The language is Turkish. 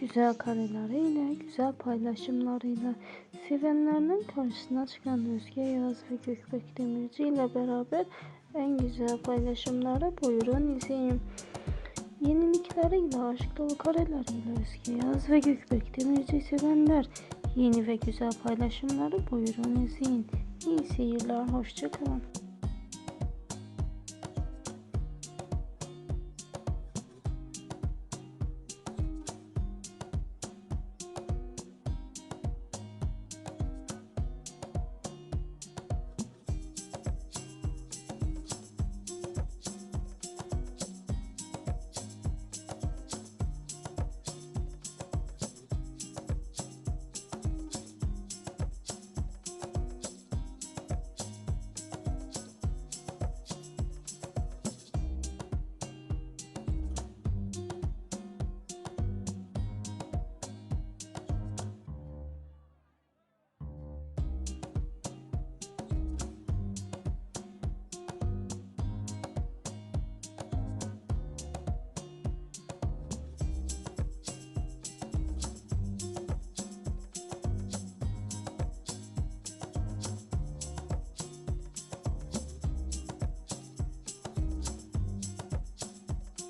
güzel kareleriyle, güzel paylaşımlarıyla sevenlerinin karşısına çıkan Özge Yaz ve Gökbek Demirci ile beraber en güzel paylaşımları buyurun izleyin. Yenilikleriyle, aşk dolu kareleriyle Özge Yaz ve Gökbek Demirci sevenler yeni ve güzel paylaşımları buyurun izleyin. İyi seyirler, hoşçakalın.